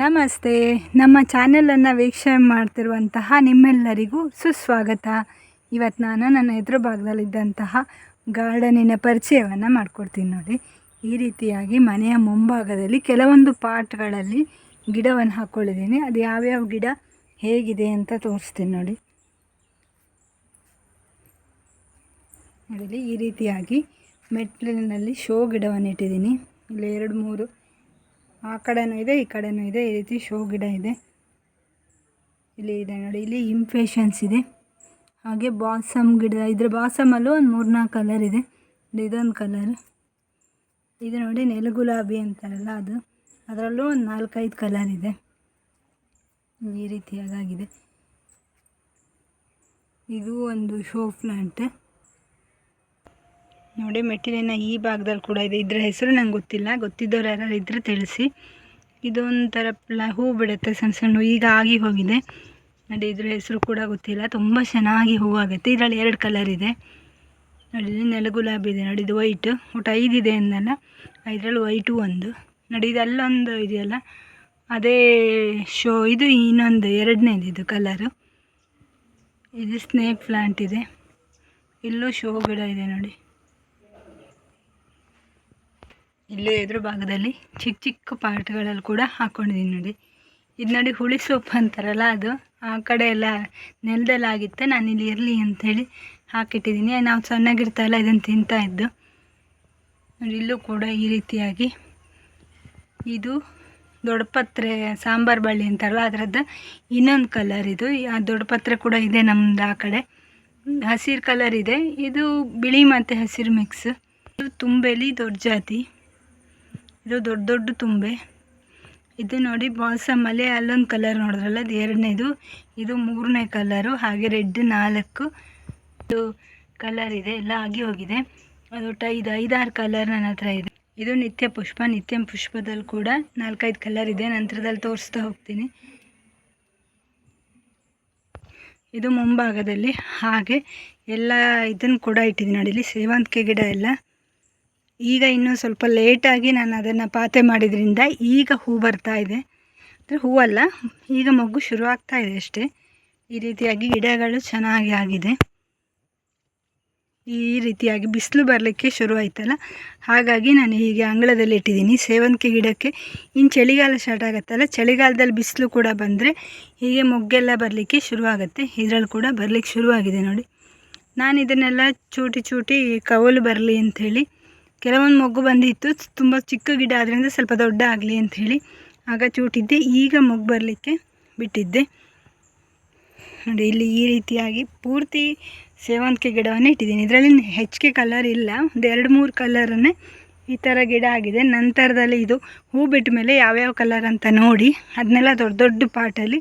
ನಮಸ್ತೆ. ನಮ್ಮ ಚಾನೆಲನ್ನು ವೀಕ್ಷಣೆ ಮಾಡ್ತಿರುವಂತಹ ನಿಮ್ಮೆಲ್ಲರಿಗೂ ಸುಸ್ವಾಗತ. ಇವತ್ತು ನಾನು ನನ್ನ ಎದುರು ಭಾಗದಲ್ಲಿದ್ದಂತಹ ಗಾರ್ಡನಿನ ಪರಿಚಯವನ್ನು ಮಾಡಿಕೊಡ್ತೀನಿ ನೋಡಿ. ಈ ರೀತಿಯಾಗಿ ಮನೆಯ ಮುಂಭಾಗದಲ್ಲಿ ಕೆಲವೊಂದು ಪಾಟ್ಗಳಲ್ಲಿ ಗಿಡವನ್ನು ಹಾಕ್ಕೊಳ್ಳಿದ್ದೀನಿ ಅದು ಯಾವ್ಯಾವ ಗಿಡ, ಹೇಗಿದೆ ಅಂತ ತೋರಿಸ್ತೀನಿ ನೋಡಿ. ನೋಡಿ ಈ ರೀತಿಯಾಗಿ ಮೆಟ್ಲಿನಲ್ಲಿ ಶೋ ಗಿಡವನ್ನು ಇಟ್ಟಿದ್ದೀನಿ ಇಲ್ಲಿ ಎರಡು ಮೂರು ಆ ಕಡೆನೂ ಇದೆ, ಈ ಕಡೆನೂ ಇದೆ, ಈ ರೀತಿ ಶೋ ಗಿಡ ಇದೆ. ಇಲ್ಲಿ ಇದೆ ನೋಡಿ, ಇಲ್ಲಿ ಇಂಪೇಷನ್ಸ್ ಇದೆ. ಹಾಗೆ ಬಾಸಮ್ ಗಿಡ, ಇದ್ರ ಬಾಸಮಲ್ಲೂ ಒಂದು ಮೂರ್ನಾಲ್ಕು ಕಲರ್ ಇದೆ. ಇದೊಂದು ಕಲರ್ ಇದು ನೋಡಿ ನೆಲಗುಲಾಬಿ ಅಂತಾರಲ್ಲ ಅದು. ಅದರಲ್ಲೂ ಒಂದು ನಾಲ್ಕೈದು ಕಲರ್ ಇದೆ. ಈ ರೀತಿಯಾಗಿದೆ ಇದು ಒಂದು ಶೋ ಪ್ಲಾಂಟ್ ನೋಡಿ, ಮೆಟ್ಟಿಲಿನ ಈ ಭಾಗದಲ್ಲಿ ಕೂಡ ಇದೆ. ಇದರ ಹೆಸರು ನಂಗೆ ಗೊತ್ತಿಲ್ಲ. ಗೊತ್ತಿದ್ದವ್ರು ಯಾರು ಇದ್ರೆ ತಿಳಿಸಿ. ಇದೊಂಥರ ಪ್ಲಾ ಹೂ ಬಿಡುತ್ತೆ ಸಣ್ಣ ಸಣ್ಣ ಹೂ. ಈಗ ಆಗಿ ಹೋಗಿದೆ. ನೋಡಿ, ಇದ್ರ ಹೆಸರು ಕೂಡ ಗೊತ್ತಿಲ್ಲ. ತುಂಬ ಚೆನ್ನಾಗಿ ಹೂವಾಗುತ್ತೆ ಇದರಲ್ಲಿ ಎರಡು ಕಲರ್ ಇದೆ. ನೋಡಿ ನೆಲ ಗುಲಾಬಿ ಇದೆ. ನೋಡಿ, ಇದು ವೈಟ್ ಒಟ್ಟು ಐದು ಇದೆ ಅಂದಲ್ಲ. ಇದರಲ್ಲಿ ವೈಟು ಒಂದು. ನೋಡಿ ಇದಲ್ಲೊಂದು ಇದೆಯಲ್ಲ. ಅದೇ ಶೋ, ಇದು ಇನ್ನೊಂದು, ಎರಡನೇದು ಇದು ಕಲರು ಇದು ಸ್ನೇಕ್ ಪ್ಲಾಂಟ್ ಇದೆ. ಇಲ್ಲೂ ಶೋ ಗಿಡ ಇದೆ ನೋಡಿ. ಇಲ್ಲೂ ಎದುರು ಭಾಗದಲ್ಲಿ ಚಿಕ್ಕ ಚಿಕ್ಕ ಪಾಟ್ಗಳಲ್ಲಿ ಕೂಡ ಹಾಕ್ಕೊಂಡಿದ್ದೀನಿ ನೋಡಿ. ಇದು ನೋಡಿ ಹುಳಿ ಸೊಪ್ಪು ಅಂತಾರಲ್ಲ ಅದು. ಆ ಕಡೆ ಎಲ್ಲ ನೆಲದಲ್ಲಿ ಆಗಿತ್ತೆ ನಾನು ಇಲ್ಲಿ ಇರಲಿ ಅಂಥೇಳಿ ಹಾಕಿಟ್ಟಿದ್ದೀನಿ ನಾವು ಸಣ್ಣಗಿರ್ತಾಯಿಲ್ಲ ಇದನ್ನು ತಿಂತಾ ಇದ್ದು. ನೋಡಿ ಇಲ್ಲೂ ಕೂಡ ಈ ರೀತಿಯಾಗಿ ಇದು ದೊಡ್ಡಪತ್ರೆ ಸಾಂಬಾರು ಬಳ್ಳಿ ಅಂತಾರಲ್ಲ, ಅದರದ್ದು ಇನ್ನೊಂದು ಕಲರ್ ಇದು. ಆ ದೊಡ್ಡಪತ್ರೆ ಕೂಡ ಇದೆ ನಮ್ಮದು ಆ ಕಡೆ. ಹಸಿರು ಕಲರ್ ಇದೆ. ಇದು ಬಿಳಿ ಮತ್ತು ಹಸಿರು ಮಿಕ್ಸ್ ಇದು ತುಂಬೆಲಿ ದೊಡ್ಡ ಜಾತಿ. ಇದು ದೊಡ್ಡ ದೊಡ್ಡ ತುಂಬೆ. ಇದು ನೋಡಿ ಬಾಲ್ಸಮಲ್ಲಿ ಅಲ್ಲೊಂದು ಕಲರ್ ನೋಡಿದ್ರಲ್ಲ, ಅದು ಎರಡನೇದು. ಇದು ಮೂರನೇ ಕಲರು ಹಾಗೆ ರೆಡ್ ನಾಲ್ಕು. ಇದು ಕಲರ್ ಇದೆ, ಎಲ್ಲ ಆಗಿ ಹೋಗಿದೆ. ಅದೊಟ್ಟು ಐದು, ಐದಾರು ಕಲರ್ ನನ್ನ ಹತ್ರ ಇದೆ. ಇದು ನಿತ್ಯ ಪುಷ್ಪ, ನಿತ್ಯ ಪುಷ್ಪದಲ್ಲಿ ಕೂಡ ನಾಲ್ಕೈದು ಕಲರ್ ಇದೆ. ನಂತರದಲ್ಲಿ ತೋರಿಸ್ತಾ ಹೋಗ್ತೀನಿ. ಇದು ಮುಂಭಾಗದಲ್ಲಿ, ಹಾಗೆ ಎಲ್ಲ ಇದನ್ನು ಕೂಡ ಇಟ್ಟಿದ್ದೀನಿ. ನೋಡಿ, ಇಲ್ಲಿ ಸೇವಂತಿಗೆ ಗಿಡ ಎಲ್ಲ. ಈಗ ಇನ್ನೂ ಸ್ವಲ್ಪ ಲೇಟಾಗಿ ನಾನು ಅದನ್ನು ಪಾತೆ ಮಾಡಿದ್ರಿಂದ ಈಗ ಹೂ ಬರ್ತಾ ಇದೆ. ಅಂದರೆ ಹೂವಲ್ಲ ಈಗ ಮಗು ಶುರು ಆಗ್ತಾ ಇದೆ ಅಷ್ಟೇ. ಈ ರೀತಿಯಾಗಿ ಗಿಡಗಳು ಚೆನ್ನಾಗಿ ಆಗಿದೆ. ಈ ರೀತಿಯಾಗಿ ಬಿಸಿಲು ಬರಲಿಕ್ಕೆ ಶುರು ಆಯ್ತಲ್ಲ? ಹಾಗಾಗಿ ನಾನು ಹೀಗೆ ಅಂಗಳದಲ್ಲಿ ಇಟ್ಟಿದ್ದೀನಿ. ಸೇವಂತಿಗೆ ಗಿಡಕ್ಕೆ ಇನ್ನು ಚಳಿಗಾಲ ಸ್ಟಾರ್ಟ್ ಆಗುತ್ತಲ್ಲ, ಚಳಿಗಾಲದಲ್ಲಿ ಬಿಸಿಲು ಕೂಡ ಬಂದರೆ ಹೀಗೆ ಮೊಗ್ಗೆಲ್ಲ ಬರಲಿಕ್ಕೆ ಶುರುವಾಗುತ್ತೆ ಇದರಲ್ಲಿ ಕೂಡ ಬರಲಿಕ್ಕೆ ಶುರುವಾಗಿದೆ ನೋಡಿ. ನಾನು ಇದನ್ನೆಲ್ಲ ಚೂಟಿ ಚೂಟಿ ಕವಲು ಬರಲಿ ಅಂಥೇಳಿ ಕೆಲವೊಂದು ಮೊಗ್ಗು ಬಂದಿತ್ತು. ತುಂಬ ಚಿಕ್ಕ ಗಿಡ ಆದ್ದರಿಂದ ಸ್ವಲ್ಪ ದೊಡ್ಡ ಆಗಲಿ ಅಂಥೇಳಿ ಆಗ ಚೂಟಿದ್ದೆ. ಈಗ ಮೊಗ್ಗು ಬರಲಿಕ್ಕೆ ಬಿಟ್ಟಿದ್ದೆ. ನೋಡಿ, ಇಲ್ಲಿ ಈ ರೀತಿಯಾಗಿ ಪೂರ್ತಿ ಸೇವಂತಿಗೆ ಗಿಡವನ್ನು ಇಟ್ಟಿದ್ದೀನಿ. ಇದರಲ್ಲಿ ಹೆಚ್ಚಿಗೆ ಕಲರ್ ಇಲ್ಲ. ಒಂದು ಎರಡು ಮೂರು ಕಲರನ್ನೇ ಈ ಥರ ಗಿಡ ಆಗಿದೆ. ನಂತರದಲ್ಲಿ ಇದು ಹೂ ಬಿಟ್ಟ ಮೇಲೆ ಯಾವ್ಯಾವ ಕಲರ್ ಅಂತ ನೋಡಿ ಅದನ್ನೆಲ್ಲ ದೊಡ್ಡ ದೊಡ್ಡ ಪಾಟಲ್ಲಿ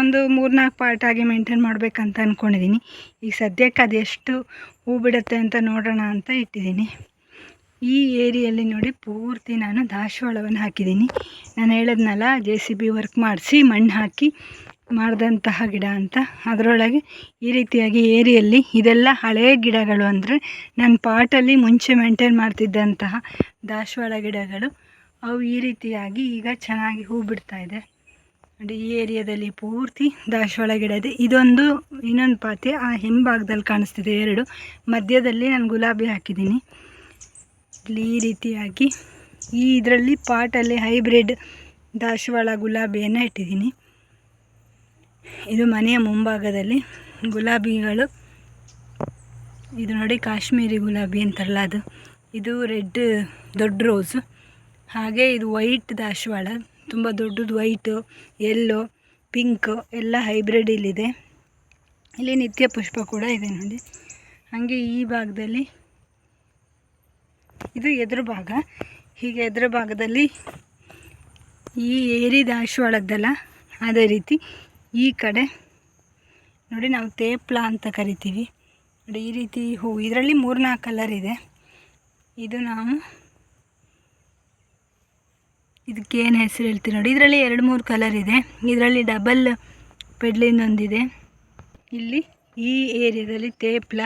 ಒಂದು ಮೂರ್ನಾಲ್ಕು ಪಾಟಾಗಿ ಮೇಂಟೈನ್ ಮಾಡಬೇಕಂತ ಅಂದ್ಕೊಂಡಿದ್ದೀನಿ ಈಗ ಸದ್ಯಕ್ಕೆ ಅದೆಷ್ಟು ಹೂ ಬಿಡುತ್ತೆ ಅಂತ ನೋಡೋಣ ಅಂತ ಇಟ್ಟಿದ್ದೀನಿ ಈ ಏರಿಯಲ್ಲಿ ನೋಡಿ ಪೂರ್ತಿ ನಾನು ದಾಸವಾಳವನ್ನು ಹಾಕಿದ್ದೀನಿ. ನಾನು ಹೇಳದ್ನಲ್ಲ ಜೆ ಸಿ ಬಿ ವರ್ಕ್ ಮಾಡಿಸಿ, ಮಣ್ಣು ಹಾಕಿ ಮಾಡಿದಂತಹ ಗಿಡ ಅಂತ. ಅದರೊಳಗೆ ಈ ರೀತಿಯಾಗಿ ಏರಿಯಲ್ಲಿ ಇದೆಲ್ಲ ಹಳೆಯ ಗಿಡಗಳು ಅಂದರೆ ನಾನು ಪಾಟಲ್ಲಿ ಮುಂಚೆ ಮೇಂಟೈನ್ ಮಾಡ್ತಿದ್ದಂತಹ ದಾಸವಾಳ ಗಿಡಗಳು. ಅವು ಈ ರೀತಿಯಾಗಿ ಈಗ ಚೆನ್ನಾಗಿ ಹೂ ಬಿಡ್ತಾ ಇದೆ. ನೋಡಿ, ಈ ಏರಿಯಾದಲ್ಲಿ ಪೂರ್ತಿ ದಾಸವಾಳ ಗಿಡ ಇದೆ. ಇದೊಂದು ಇನ್ನೊಂದು ಪಾತಿ ಆ ಹಿಂಭಾಗದಲ್ಲಿ ಕಾಣಿಸ್ತಿದೆ ಎರಡು. ಮಧ್ಯದಲ್ಲಿ ನಾನು ಗುಲಾಬಿ ಹಾಕಿದ್ದೀನಿ. ಈ ರೀತಿಯಾಗಿ ಈ ಇದರಲ್ಲಿ ಪಾಟಲ್ಲಿ ಹೈಬ್ರಿಡ್ ದಾಸವಾಳ ಗುಲಾಬಿಯನ್ನು ಇಟ್ಟಿದ್ದೀನಿ. ಇದು ಮನೆಯ ಮುಂಭಾಗದಲ್ಲಿ ಗುಲಾಬಿಗಳು. ಇದು ನೋಡಿ ಕಾಶ್ಮೀರಿ ಗುಲಾಬಿ ಅಂತಾರಲ್ಲ ಅದು. ಇದು ರೆಡ್, ದೊಡ್ಡ ರೋಸು. ಹಾಗೆ ಇದು ವೈಟ್ ದಾಸವಾಳ ತುಂಬ ದೊಡ್ಡದು ವೈಟು ಎಲ್ಲೋ ಪಿಂಕ್ ಎಲ್ಲ ಹೈಬ್ರಿಡ್ ಇಲ್ಲಿದೆ. ಇಲ್ಲಿ ನಿತ್ಯ ಪುಷ್ಪ ಕೂಡ ಇದೆ ನೋಡಿ. ಹಾಗೆ ಈ ಭಾಗದಲ್ಲಿ ಇದು ಎದುರು ಭಾಗ. ಹೀಗೆ ಎದುರು ಭಾಗದಲ್ಲಿ ಈ ಏರಿ ದಾಸವಾಳದ್ದಲ್ಲ ಅದೇ ರೀತಿ ಈ ಕಡೆ ನೋಡಿ ನಾವು ತೇಪ್ಲ ಅಂತ ಕರಿತೀವಿ. ನೋಡಿ ಈ ರೀತಿ ಹೂ, ಇದರಲ್ಲಿ ಮೂರ್ನಾಲ್ಕು ಕಲರ್ ಇದೆ. ಇದು ನಾವು ಇದಕ್ಕೆ ಏನು ಹೆಸರು ಹೇಳ್ತೀವಿ ನೋಡಿ, ಇದರಲ್ಲಿ ಎರಡು ಮೂರು ಕಲರ್ ಇದೆ. ಇದರಲ್ಲಿ ಡಬಲ್ ಪೆಡ್ಲಿನೊಂದಿದೆ ಇಲ್ಲಿ ಈ ಏರಿಯಾದಲ್ಲಿ ತೇಪ್ಲ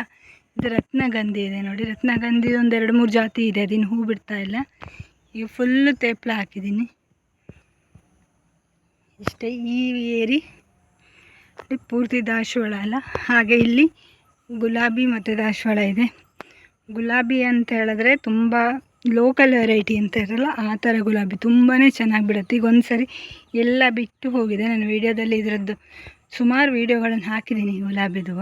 ಇದು ರತ್ನಗಂಧಿ ಇದೆ ನೋಡಿ. ರತ್ನಗಂಧಿ ಒಂದು ಎರಡು ಮೂರು ಜಾತಿ ಇದೆ. ಅದಿನ್ನು ಹೂ ಬಿಡ್ತಾ ಇಲ್ಲ. ಈಗ ಫುಲ್ಲು ತೇಪ್ಲ ಹಾಕಿದ್ದೀನಿ ಇಷ್ಟೇ ಈ ಏರಿ. ಪೂರ್ತಿ ದಾಸವಾಳ ಅಲ್ಲ. ಹಾಗೆ ಇಲ್ಲಿ ಗುಲಾಬಿ ಮತ್ತು ದಾಸವಾಳ ಇದೆ. ಗುಲಾಬಿ ಅಂತ ಹೇಳಿದ್ರೆ ತುಂಬ ಲೋಕಲ್ ವೆರೈಟಿ ಅಂತ ಇರಲ್ಲ, ಆ ಥರ ಗುಲಾಬಿ ತುಂಬಾ ಚೆನ್ನಾಗಿ ಬಿಡುತ್ತೆ. ಈಗ ಒಂದು ಸರಿ ಎಲ್ಲ ಬಿಟ್ಟು ಹೋಗಿದೆ. ನಾನು ವೀಡಿಯೋದಲ್ಲಿ ಇದರದ್ದು ಸುಮಾರು ವೀಡಿಯೋಗಳನ್ನು ಹಾಕಿದ್ದೀನಿ ಗುಲಾಬಿದು.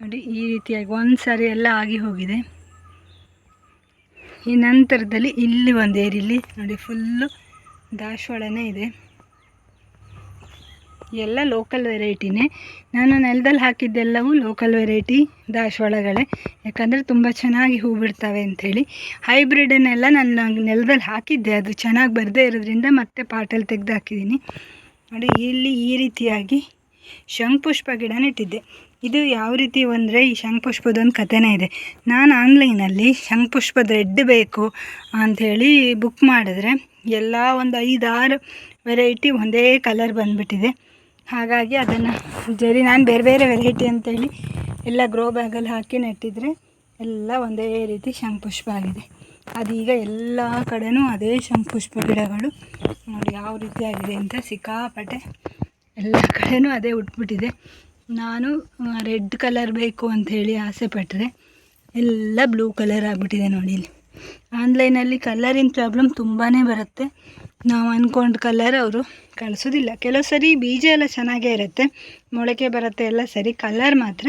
ನೋಡಿ, ಈ ರೀತಿಯಾಗಿ ಒಂದು ಸಾರಿ ಎಲ್ಲ ಆಗಿ ಹೋಗಿದೆ. ಈ ನಂತರದಲ್ಲಿ ಇಲ್ಲಿ ಒಂದು ಏರಿಲಿ, ನೋಡಿ ಫುಲ್ಲು ದಾಸವಾಳನೇ ಇದೆ. ಎಲ್ಲ ಲೋಕಲ್ ವೆರೈಟಿನೇ ನಾನು ನೆಲದಲ್ಲಿ ಹಾಕಿದ್ದೆಲ್ಲವೂ ಲೋಕಲ್ ವೆರೈಟಿ ದಾಶವಾಳಗಳೇ ಯಾಕಂದರೆ ತುಂಬ ಚೆನ್ನಾಗಿ ಹೂ ಬಿಡ್ತವೆ ಅಂಥೇಳಿ. ಹೈಬ್ರಿಡನ್ನೆಲ್ಲ ನಾನು ನೆಲದಲ್ಲಿ ಹಾಕಿದ್ದೆ, ಅದು ಚೆನ್ನಾಗಿ ಬರದೇ ಇರೋದ್ರಿಂದ ಮತ್ತೆ ಪಾಟಲ್ಲಿ ತೆಗೆದು ಹಾಕಿದ್ದೀನಿ. ನೋಡಿ, ಇಲ್ಲಿ ಈ ರೀತಿಯಾಗಿ ಶಂಖುಪುಷ್ಪ ಗಿಡ ನೆಟ್ಟಿದ್ದೆ ಇದು ಯಾವ ರೀತಿ ಅಂದರೆ ಈ ಶಂಖುಪುಷ್ಪದೊಂದು ಕಥೆನೇ ಇದೆ. ನಾನು ಆನ್ಲೈನಲ್ಲಿ ಶಂಖುಪುಷ್ಪದ ರೆಡ್ ಬೇಕು ಅಂಥೇಳಿ ಬುಕ್ ಮಾಡಿದ್ರೆ ಎಲ್ಲ ಒಂದು ಐದಾರು ವೆರೈಟಿ ಒಂದೇ ಕಲರ್ ಬಂದುಬಿಟ್ಟಿದೆ. ಹಾಗಾಗಿ ಅದನ್ನು ಜರಿ ನಾನು ಬೇರೆ ಬೇರೆ ವೆರೈಟಿ ಅಂತೇಳಿ ಎಲ್ಲ ಗ್ರೋ ಬ್ಯಾಗಲ್ಲಿ ಹಾಕಿ ನೆಟ್ಟಿದ್ರೆ ಎಲ್ಲ ಒಂದೇ ರೀತಿ ಶಂಖುಪುಷ್ಪ ಆಗಿದೆ. ಅದೀಗ ಎಲ್ಲ ಕಡೆನೂ ಅದೇ ಶಂಖುಪುಷ್ಪ ಗಿಡಗಳು ನೋಡಿ ಯಾವ ರೀತಿ ಆಗಿದೆ ಅಂತ ಸಿಕ್ಕಾಪಟ್ಟೆ ಎಲ್ಲ ಕಡೆಯೂ ಅದೇ ಉಟ್ಬಿಟ್ಟಿದೆ. ನಾನು ರೆಡ್ ಕಲರ್ ಬೇಕು ಅಂಥೇಳಿ ಆಸೆ ಪಟ್ಟರೆ ಎಲ್ಲ ಬ್ಲೂ ಕಲರ್ ಆಗಿಬಿಟ್ಟಿದೆ ನೋಡಿ ಇಲ್ಲಿ. ಆನ್ಲೈನಲ್ಲಿ ಕಲರಿನ ಪ್ರಾಬ್ಲಮ್ ತುಂಬಾ ಬರುತ್ತೆ. ನಾವು ಅಂದ್ಕೊಂಡು ಕಲರ್ ಅವರು ಕಳಿಸೋದಿಲ್ಲ. ಕೆಲವು ಸರಿ ಬೀಜ ಎಲ್ಲ ಚೆನ್ನಾಗೇ ಇರುತ್ತೆ. ಮೊಳಕೆ ಬರುತ್ತೆ ಎಲ್ಲ ಸರಿ, ಕಲರ್ ಮಾತ್ರ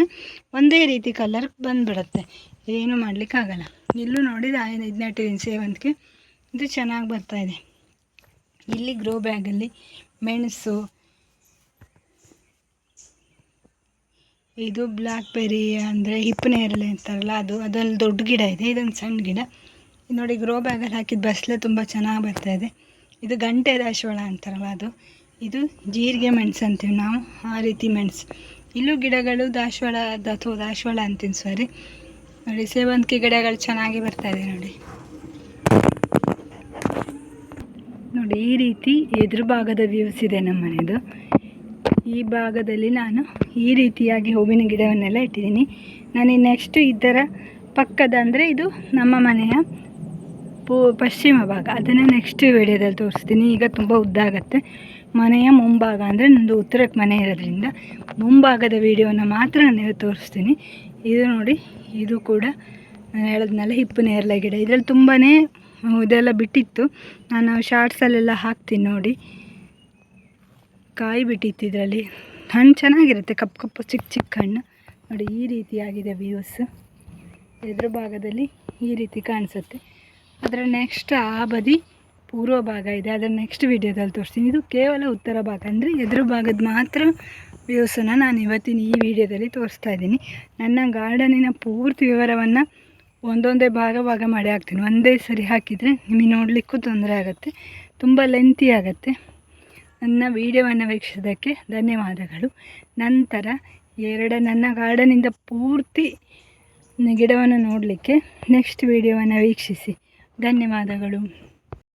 ಒಂದೇ ರೀತಿ ಕಲರ್ ಬಂದುಬಿಡುತ್ತೆ. ಏನು ಮಾಡಲಿಕ್ಕಾಗಲ್ಲ. ಇಲ್ಲೂ ನೋಡಿದ ಹದಿನೆಂಟು ದಿನ ಸೇವಂತಿಗೆ. ಇದು ಚೆನ್ನಾಗಿ ಬರ್ತಾಯಿದೆ ಇಲ್ಲಿ ಗ್ರೋ ಬ್ಯಾಗಲ್ಲಿ ಮೆಣಸು ಇದು ಬ್ಲ್ಯಾಕ್ ಬೆರಿ ಅಂದರೆ ಹಿಪ್ಪನೇರಳೆ ಅಂತಾರಲ್ಲ, ಅದು ಅದರಲ್ಲಿ ದೊಡ್ಡ ಗಿಡ ಇದೆ, ಇದೊಂದು ಸಣ್ಣ ಗಿಡ. ಇದು ನೋಡಿ ಗ್ರೋ ಬ್ಯಾಗಲ್ಲಿ ಹಾಕಿದ ಬಸಳೆ ತುಂಬ ಚೆನ್ನಾಗಿ ಬರ್ತಾ ಇದೆ. ಇದು ಗಂಟೆ ದಾಸವಾಳ ಅಂತಾರಲ್ಲ ಅದು. ಇದು ಜೀರಿಗೆ ಮೆಣಸು ಅಂತೀವಿ ನಾವು, ಆ ರೀತಿ ಮೆಣಸು. ಇಲ್ಲೂ ಗಿಡಗಳು ದಾಸವಾಳ ಅಥವಾ ದಾಸವಾಳ ಅಂತೀನಿ ಸಾರಿ ನೋಡಿ, ಸೇವಂತಿಗೆ ಗಿಡಗಳು ಚೆನ್ನಾಗಿ ಇದೆ ನೋಡಿ. ನೋಡಿ, ಈ ರೀತಿ ಎದುರು ಭಾಗದ ವ್ಯೂಸ್ ಇದೆ ನಮ್ಮ ಮನೆಯದು ಈ ಭಾಗದಲ್ಲಿ ನಾನು ಈ ರೀತಿಯಾಗಿ ಹೂವಿನ ಗಿಡವನ್ನೆಲ್ಲ ಇಟ್ಟಿದ್ದೀನಿ. ನಾನು ನೆಕ್ಸ್ಟ್ ಇದರ ಪಕ್ಕದ ಅಂದರೆ ಇದು ನಮ್ಮ ಮನೆಯ ಪೂ, ಪಶ್ಚಿಮ ಭಾಗ. ಅದನ್ನು ನೆಕ್ಸ್ಟ್ ವಿಡಿಯೋದಲ್ಲಿ ತೋರಿಸ್ತೀನಿ. ಈಗ ತುಂಬ ಉದ್ದ ಆಗುತ್ತೆ. ಮನೆಯ ಮುಂಭಾಗ ಅಂದರೆ ನಂದು ಉತ್ತರಕ್ಕೆ ಮನೆ ಇರೋದ್ರಿಂದ ಮುಂಭಾಗದ ವಿಡಿಯೋನ ಮಾತ್ರ ನಾನು ತೋರಿಸ್ತೀನಿ. ಇದು ನೋಡಿ, ಇದು ಕೂಡ ನಾನು ಹೇಳೋದ್ನೆಲ್ಲ ಹಿಪ್ಪು ನೇರಳೆ ಗಿಡ. ಇದರಲ್ಲಿ ತುಂಬಾ ಇದೆಲ್ಲ ಬಿಟ್ಟಿತ್ತು. ನಾನು ಶಾರ್ಟ್ಸಲ್ಲೆಲ್ಲ ಹಾಕ್ತೀನಿ ನೋಡಿ. ಕಾಯಿ ಬಿಟ್ಟಿತ್ತು ಇದರಲ್ಲಿ. ಹಣ್ಣು ಚೆನ್ನಾಗಿರುತ್ತೆ ಕಪ್ಪು ಕಪ್ಪು ಚಿಕ್ಕ ಚಿಕ್ಕ ಹಣ್ಣು. ನೋಡಿ, ಈ ರೀತಿಯಾಗಿದೆ ವ್ಯೂಸ್ ಎದುರು ಭಾಗದಲ್ಲಿ ಈ ರೀತಿ ಕಾಣಿಸುತ್ತೆ. ಅದರ ನೆಕ್ಸ್ಟ್ ಆ ಬದಿ ಪೂರ್ವ ಭಾಗ ಇದೆ. ಅದರ ನೆಕ್ಸ್ಟ್ ವಿಡಿಯೋದಲ್ಲಿ ತೋರಿಸ್ತೀನಿ. ಇದು ಕೇವಲ ಉತ್ತರ ಭಾಗ. ಅಂದರೆ ಎದುರು ಭಾಗದ ಮಾತ್ರ ವ್ಯೂಸನ್ನು ನಾನು ಇವತ್ತಿನ ಈ ವಿಡಿಯೋದಲ್ಲಿ ತೋರಿಸ್ತಾ ಇದ್ದೀನಿ. ನನ್ನ ಗಾರ್ಡನಿನ ಪೂರ್ತಿ ವಿವರವನ್ನು ಒಂದೊಂದೇ ಭಾಗ ಭಾಗ ಮಾಡಿ ಹಾಕ್ತೀನಿ. ಒಂದೇ ಸರಿ ಹಾಕಿದರೆ ನಿಮಗೆ ನೋಡಲಿಕ್ಕೂ ತೊಂದರೆ ಆಗುತ್ತೆ. ತುಂಬ ಲೆಂತಿ ಆಗುತ್ತೆ. ನನ್ನ ವೀಡಿಯೋವನ್ನು ವೀಕ್ಷಿಸೋದಕ್ಕೆ ಧನ್ಯವಾದಗಳು. ನಂತರ ಎರಡು ನನ್ನ ಗಾರ್ಡನಿಂದ ಪೂರ್ತಿ ಗಿಡವನ್ನು ನೋಡಲಿಕ್ಕೆ ನೆಕ್ಸ್ಟ್ ವೀಡಿಯೋವನ್ನು ವೀಕ್ಷಿಸಿ. ಧನ್ಯವಾದಗಳು.